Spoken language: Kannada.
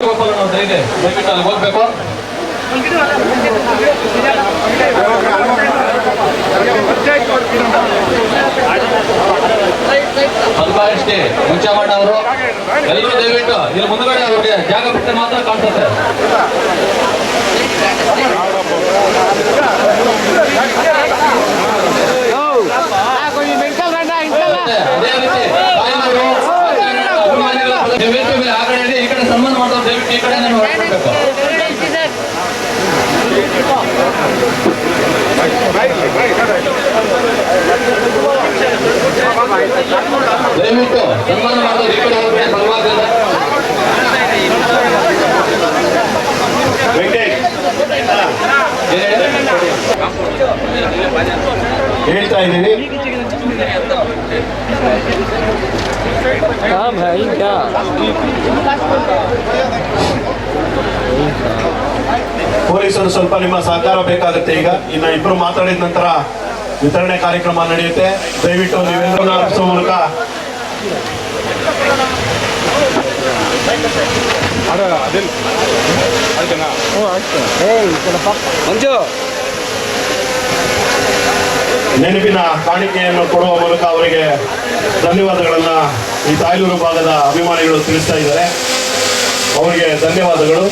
ಇದೆ ದಯವಿಟ್ಟು ಅಲ್ಲಿ ಹೋಗ್ಬೇಕು ಅವರು. ಎಲ್ಲರೂ ದಯವಿಟ್ಟು ಇಲ್ಲಿ ಮುಂದ್ಗಡೆ ಅವ್ರಿಗೆ ಜಾಗ ಬಿಟ್ಟರೆ ಮಾತ್ರ ಕಾಣಿಸುತ್ತೆ ಅದೇ ರೀತಿ ಕಡೆ ಇಡಿ, ಈ ಕಡೆ ಸನ್ಮಾನ ಮಾಡೋದು ದಯವಿಟ್ಟು ಈ ಕಡೆ ನಾನು ಹೊರಡ್ಬೇಕು ದಯವಿಟ್ಟು ಸನ್ಮಾನ ಮಾಡೋದು ಈ ಕಡೆ ಹೋಗ್ಬೇಕು ಸನ್ಮಾನದಿಂದ ಏನ್ ಹೇಳಿ? ಹೇಳ್ತಾ ಇದ್ದೀನಿ हाँ भाई क्या ಪೊಲೀಸರು ಸ್ವಲ್ಪ ನಿಮ್ಮ ಸಹಕಾರ ಬೇಕಾಗುತ್ತೆ. ಈಗ ಇನ್ನ ಇಬ್ರು ಮಾತಾಡಿದ ನಂತರ ವಿತರಣೆ ಕಾರ್ಯಕ್ರಮ ನಡೆಯುತ್ತೆ. ದಯವಿಟ್ಟು ನೀವೆಲ್ಲರೂ ಆರಿಸುವ ಮೂಲಕ ಮಂಜು! ನೆನಪಿನ ಕಾಣಿಕೆಯನ್ನು ಕೊಡುವ ಮೂಲಕ ಅವರಿಗೆ ಧನ್ಯವಾದಗಳನ್ನ ಈ ತಾಯ್ಲೂರು ಭಾಗದ ಅಭಿಮಾನಿಗಳು ತಿಳಿಸ್ತಾ ಇದ್ದಾರೆ. ಅವರಿಗೆ ಧನ್ಯವಾದಗಳು.